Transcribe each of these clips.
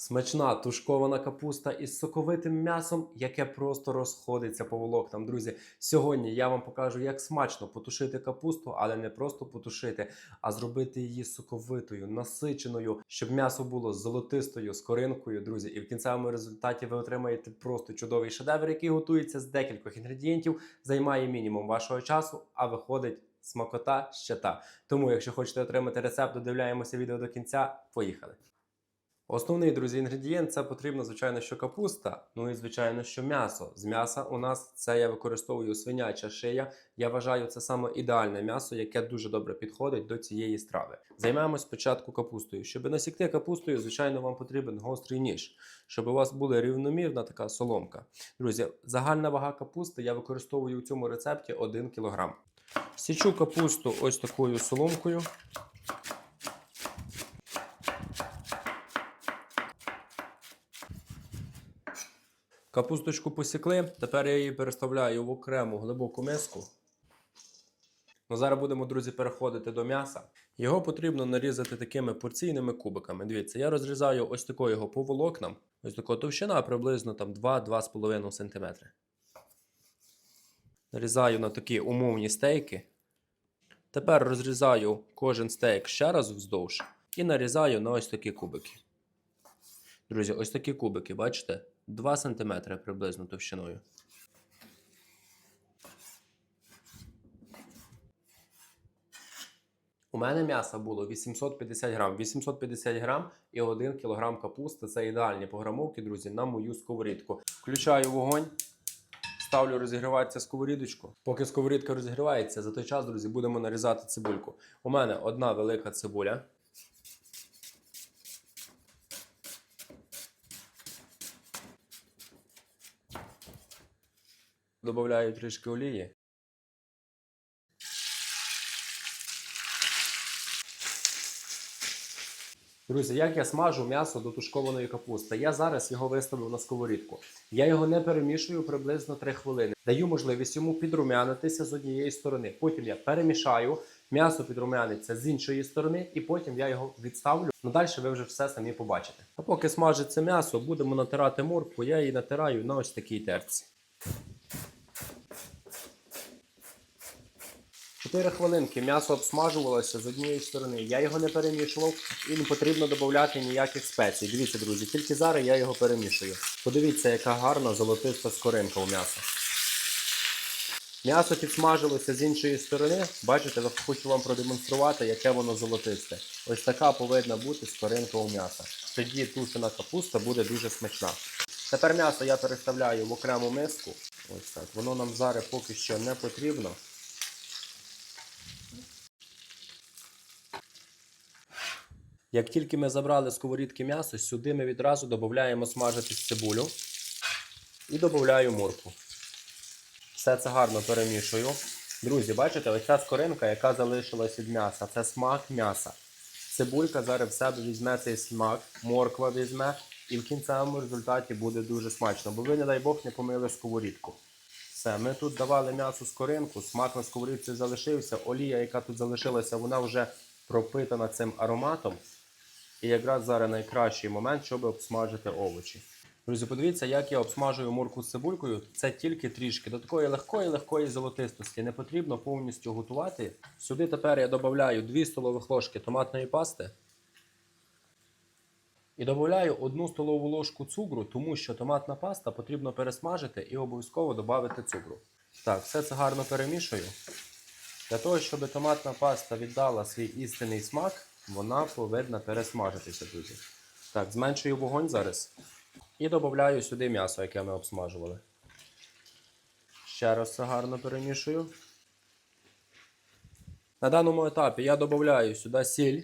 Смачна тушкована капуста із соковитим м'ясом, яке просто розходиться по волокнам. Друзі, сьогодні я вам покажу, як смачно потушити капусту, але не просто потушити, а зробити її соковитою, насиченою, щоб м'ясо було золотистою, з коринкою, друзі. І в кінцевому результаті ви отримаєте просто чудовий шедевр, який готується з декількох інгредієнтів, займає мінімум вашого часу, а виходить. Смакота ще та. Тому, якщо хочете отримати рецепт, додивляємося відео до кінця. Поїхали! Основний, друзі, інгредієнт це потрібно, звичайно, що капуста. Ну і звичайно, що м'ясо. З м'яса у нас це я використовую свиняча шия. Я вважаю, це саме ідеальне м'ясо, яке дуже добре підходить до цієї страви. Займаємось спочатку капустою. Щоб насікти капустою, звичайно, вам потрібен гострий ніж, щоб у вас була рівномірна така соломка. Друзі, загальна вага капусти я використовую у цьому рецепті 1 кг. Січу капусту ось такою соломкою. Капусточку посікли. Тепер я її переставляю в окрему глибоку миску. Ну, зараз будемо, друзі, переходити до м'яса. Його потрібно нарізати такими порційними кубиками. Дивіться, я розрізаю ось такою його по волокнам. Ось така товщина приблизно 2-2,5 см. Нарізаю на такі умовні стейки. Тепер розрізаю кожен стейк ще раз вздовж і нарізаю на ось такі кубики. Друзі, ось такі кубики, бачите? 2 см приблизно товщиною. У мене м'яса було 850 грам. 850 грам і 1 кг капусти. Це ідеальні пограмовки, друзі, на мою сковорідку. Включаю вогонь. Ставлю розігріватися сковорідочку. Поки сковорідка розігрівається, за той час, друзі, будемо нарізати цибульку. У мене одна велика цибуля. Добавляю трішки олії. Друзі, як я смажу м'ясо до тушкованої капусти? Я зараз його виставив на сковорідку. Я його не перемішую приблизно 3 хвилини. Даю можливість йому підрумянитися з однієї сторони. Потім я перемішаю, м'ясо підрумяниться з іншої сторони, і потім я його відставлю. Ну далі ви вже все самі побачите. А поки смажиться м'ясо, будемо натирати моркву. Я її натираю на ось такій терці. 4 хвилинки м'ясо обсмажувалося з однієї сторони. Я його не перемішував і не потрібно додати ніяких спецій. Дивіться, друзі, тільки зараз я його перемішую. Подивіться, яка гарна золотиста скоринка у м'яса. М'ясо підсмажилося з іншої сторони. Бачите, хочу вам продемонструвати, яке воно золотисте. Ось така повинна бути скоринка у м'яса. Тоді тушена капуста буде дуже смачна. Тепер м'ясо я переставляю в окрему миску. Ось так. Воно нам зараз поки що не потрібно. Як тільки ми забрали з сковорідки м'ясо, сюди ми відразу додаємо смажити цибулю і додаю моркву. Все це гарно перемішую. Друзі, бачите, ось ця скоринка, яка залишилась від м'яса, це смак м'яса. Цибулька зараз в себе візьме цей смак, морква візьме, і в кінцевому результаті буде дуже смачно, бо ви, не дай Бог, не помили сковорідку. Все, ми тут давали м'ясо скоринку, смак на сковорідці залишився, олія, яка тут залишилася, вона вже пропитана цим ароматом. І якраз зараз найкращий момент, щоб обсмажити овочі. Друзі, подивіться, як я обсмажую морку з цибулькою. Це тільки трішки. До такої легкої, легкої золотистості. Не потрібно повністю готувати. Сюди тепер я додаю 2 столових ложки томатної пасти. І додаю 1 столову ложку цукру, тому що томатна паста потрібно пересмажити і обов'язково додати цукру. Так, все це гарно перемішую. Для того, щоб томатна паста віддала свій істинний смак, вона повинна пересмажитися, друзі. Так, зменшую вогонь зараз. І додаю сюди м'ясо, яке ми обсмажували. Ще раз це гарно перемішую. На даному етапі я додаю сюди сіль.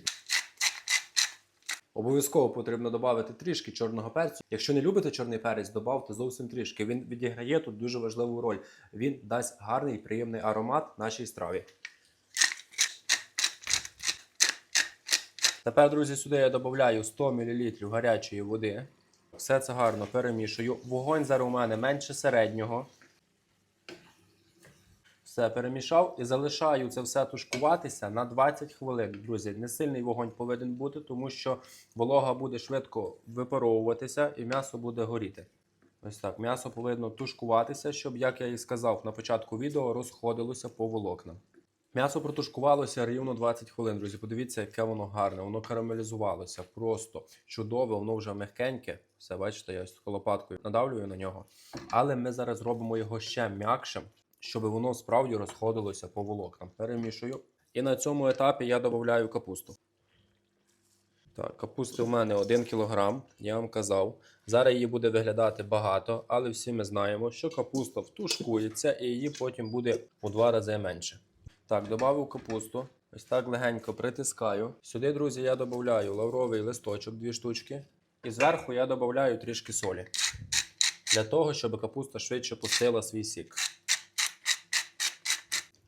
Обов'язково потрібно додати трішки чорного перцю. Якщо не любите чорний перець, додавте зовсім трішки. Він відіграє тут дуже важливу роль. Він дасть гарний і приємний аромат нашій страві. Тепер, друзі, сюди я додаю 100 мл гарячої води. Все це гарно перемішую. Вогонь зараз у мене менше середнього. Все перемішав і залишаю це все тушкуватися на 20 хвилин. Друзі, не сильний вогонь повинен бути, тому що волога буде швидко випаровуватися і м'ясо буде горіти. Ось так, м'ясо повинно тушкуватися, щоб, як я і сказав на початку відео, розходилося по волокнам. М'ясо протушкувалося рівно 20 хвилин. Друзі, подивіться, яке воно гарне. Воно карамелізувалося. Просто чудове, воно вже м'якеньке. Все, бачите, я ось лопаткою надавлюю на нього. Але ми зараз робимо його ще м'якшим, щоб воно справді розходилося по волокнам. Перемішую. І на цьому етапі я додаю капусту. Так, капусти у мене 1 кг, я вам казав. Зараз її буде виглядати багато, але всі ми знаємо, що капуста втушкується і її потім буде у два рази менше. Так, додав капусту. Ось так легенько притискаю. Сюди, друзі, я додаю лавровий листочок, дві штучки. І зверху я додаю трішки солі. Для того, щоб капуста швидше пустила свій сік.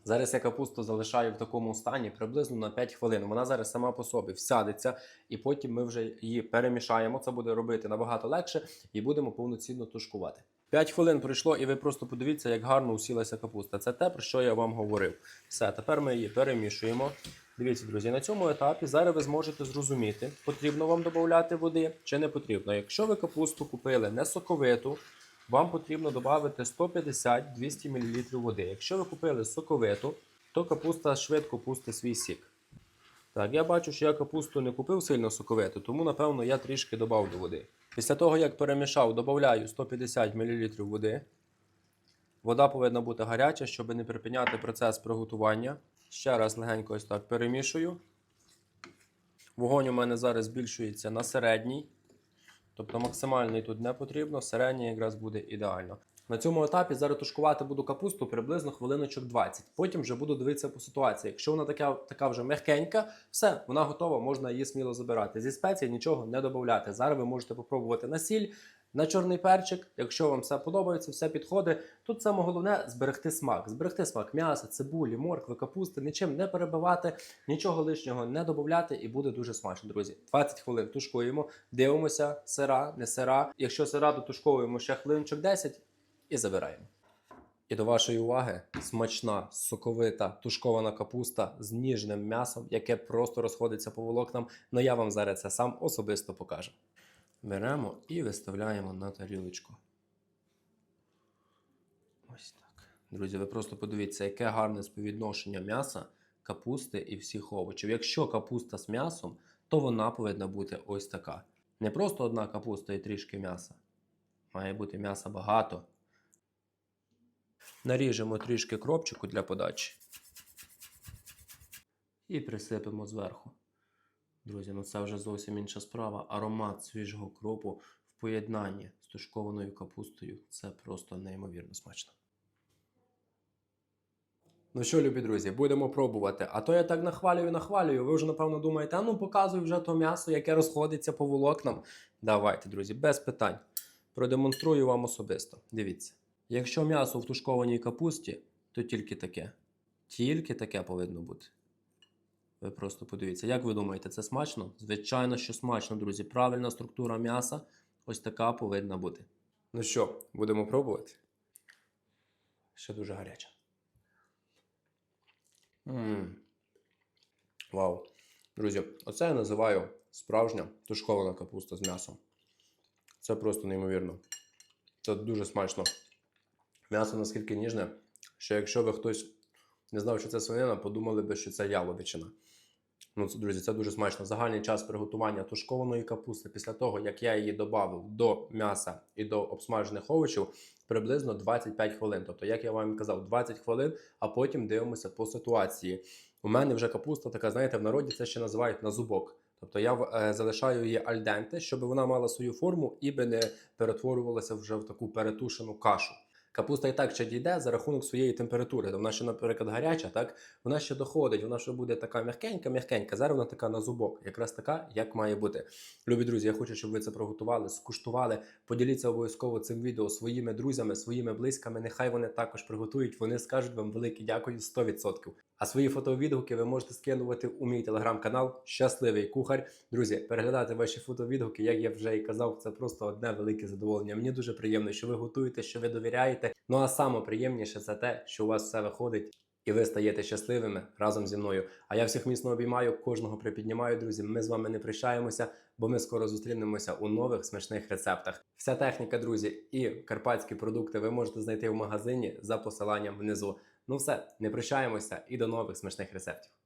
Зараз я капусту залишаю в такому стані приблизно на 5 хвилин. Вона зараз сама по собі всядеться, і потім ми вже її перемішаємо. Це буде робити набагато легше і будемо повноцінно тушкувати. 5 хвилин пройшло, і ви просто подивіться, як гарно усілася капуста. Це те, про що я вам говорив. Все, тепер ми її перемішуємо. Дивіться, друзі, на цьому етапі зараз ви зможете зрозуміти, потрібно вам додати води чи не потрібно. Якщо ви капусту купили не соковиту, вам потрібно додати 150-200 мл води. Якщо ви купили соковиту, то капуста швидко пустить свій сік. Так, я бачу, що я капусту не купив сильно соковиту, тому напевно я трішки додав до води. Після того, як перемішав, додаю 150 мл води. Вода повинна бути гаряча, щоб не припиняти процес приготування. Ще раз легенько ось так перемішую. Вогонь у мене зараз збільшується на середній. Тобто максимальний тут не потрібно, середній якраз буде ідеально. На цьому етапі зараз тушкувати буду капусту приблизно хвилиночок 20. Потім вже буду дивитися по ситуації. Якщо вона така, така вже м'якенька, все, вона готова, можна її сміло забирати. Зі спецій нічого не додати. Зараз ви можете попробувати на сіль, на чорний перчик. Якщо вам все подобається, все підходить. Тут саме головне зберегти смак. Зберегти смак м'яса, цибулі, моркви, капусти, нічим не перебивати, нічого лишнього не додати, і буде дуже смачно, друзі. 20 хвилин тушкуємо, дивимося, сира, не сира. Якщо сира, то тушковуємо ще хвилинчик 10 і забираємо. І до вашої уваги смачна, соковита, тушкована капуста з ніжним м'ясом, яке просто розходиться по волокнам. Ну я вам зараз це сам особисто покажу. Беремо і виставляємо на тарілочку. Ось так. Друзі, ви просто подивіться, яке гарне співвідношення м'яса, капусти і всіх овочів. Якщо капуста з м'ясом, то вона повинна бути ось така. Не просто одна капуста і трішки м'яса. Має бути м'яса багато. Наріжемо трішки кропчику для подачі. І присипемо зверху. Друзі, ну це вже зовсім інша справа. Аромат свіжого кропу в поєднанні з тушкованою капустою це просто неймовірно смачно. Ну що, любі друзі, будемо пробувати. А то я так нахвалюю, нахвалюю. Ви вже напевно думаєте, а ну показуй вже то м'ясо, яке розходиться по волокнам. Давайте, друзі, без питань. Продемонструю вам особисто. Дивіться. Якщо м'ясо в тушкованій капусті, то тільки таке. Тільки таке повинно бути. Ви просто подивіться, як ви думаєте, це смачно? Звичайно, що смачно, друзі. Правильна структура м'яса ось така повинна бути. Ну що, будемо пробувати? Ще дуже гаряча. Мм. Вау. Друзі, оце я називаю справжня тушкована капуста з м'ясом. Це просто неймовірно. Це дуже смачно. М'ясо наскільки ніжне, що якщо би хтось не знав, що це свинина, подумали би, що це яловичина. Ну, це, друзі, це дуже смачно. Загальний час приготування тушкованої капусти після того, як я її додав до м'яса і до обсмажених овочів, приблизно 25 хвилин. Тобто, як я вам казав, 20 хвилин, а потім дивимося по ситуації. У мене вже капуста така, знаєте, в народі це ще називають на зубок. Тобто я е, залишаю її альденте, щоб вона мала свою форму і би не перетворювалася вже в таку перетушену кашу. Капуста і так ще дійде за рахунок своєї температури. Вона ще, наприклад, гаряча, так вона ще доходить, вона ще буде така м'якенька, м'якенька. Зараз вона така на зубок, якраз така, як має бути. Любі друзі, я хочу, щоб ви це приготували, скуштували. Поділіться обов'язково цим відео своїми друзями, своїми близькими. Нехай вони також приготують. Вони скажуть вам велике дякую 100%. А свої фотовідгуки ви можете скинувати у мій телеграм-канал Щасливий кухар. Друзі, переглядати ваші фотовідгуки, як я вже і казав, це просто одне велике задоволення. Мені дуже приємно, що ви готуєте, що ви довіряєте. Робити. Ну а саме приємніше це те, що у вас все виходить. І ви стаєте щасливими разом зі мною. А я всіх міцно обіймаю, кожного припіднімаю, друзі. Ми з вами не прощаємося, бо ми скоро зустрінемося у нових смачних рецептах. Вся техніка, друзі, і карпатські продукти ви можете знайти в магазині за посиланням внизу. Ну все, не прощаємося і до нових смачних рецептів.